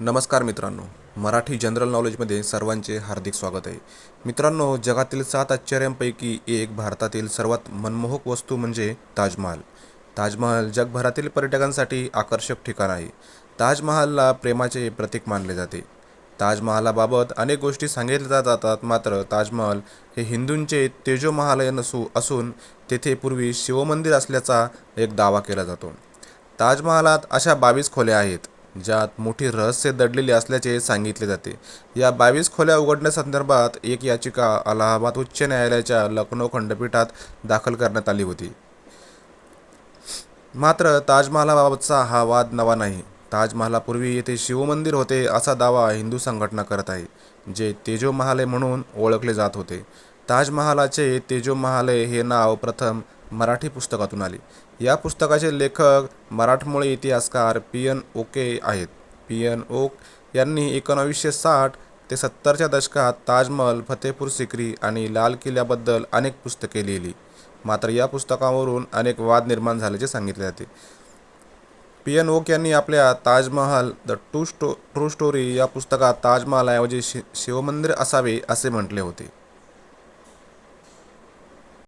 नमस्कार मित्रांनो. मराठी जनरल नॉलेजमध्ये सर्वांचे हार्दिक स्वागत आहे. मित्रांनो जगातील सात आश्चर्यांपैकी एक भारतातील सर्वात मनमोहक वस्तू म्हणजे ताजमहाल. ताजमहाल जगभरातील पर्यटकांसाठी आकर्षक ठिकाण आहे. ताजमहालला प्रेमाचे प्रतीक मानले जाते. ताजमहालाबाबत अनेक गोष्टी सांगितल्या जातात मात्र ताजमहाल हे हिंदूंचे तेजोमहालय नसू असून तेथे पूर्वी शिवमंदिर असल्याचा एक दावा केला जातो. ताजमहालात अशा बावीस खोल्या आहेत. ज्यात मोठी रहस्य दडलेली असल्याचे सांगितले जाते. या बावीस खोल्या उघडण्यासंदर्भात एक याचिका अलाहाबाद उच्च न्यायालयाच्या लखनौ खंडपीठात दाखल करण्यात आली होती. मात्र ताजमहालाबाबतचा हा वाद नवा नाही. ताजमहालापूर्वी येथे शिवमंदिर होते असा दावा हिंदू संघटना करत आहे जे तेजोमहालय म्हणून ओळखले जात होते. ताजमहालाचे तेजोमहालय हे नाव प्रथम मराठी पुस्तकातून आली. या पुस्तकाचे लेखक मराठमोळे इतिहासकार पी एन ओके आहेत. पी एन ओक यांनी एकोणावीसशे साठ ते सत्तरच्या दशकात ताजमहल फतेपूर सिक्री आणि लाल किल्ल्याबद्दल अनेक पुस्तके लिहिली. मात्र या पुस्तकावरून अनेक वाद निर्माण झाल्याचे सांगितले जाते. पी एन ओक यांनी आपल्या ताजमहाल द टू स्टो ट्रू स्टोरी या पुस्तकात ताजमहालऐवजी शि शिवमंदिर असावे असे म्हटले होते.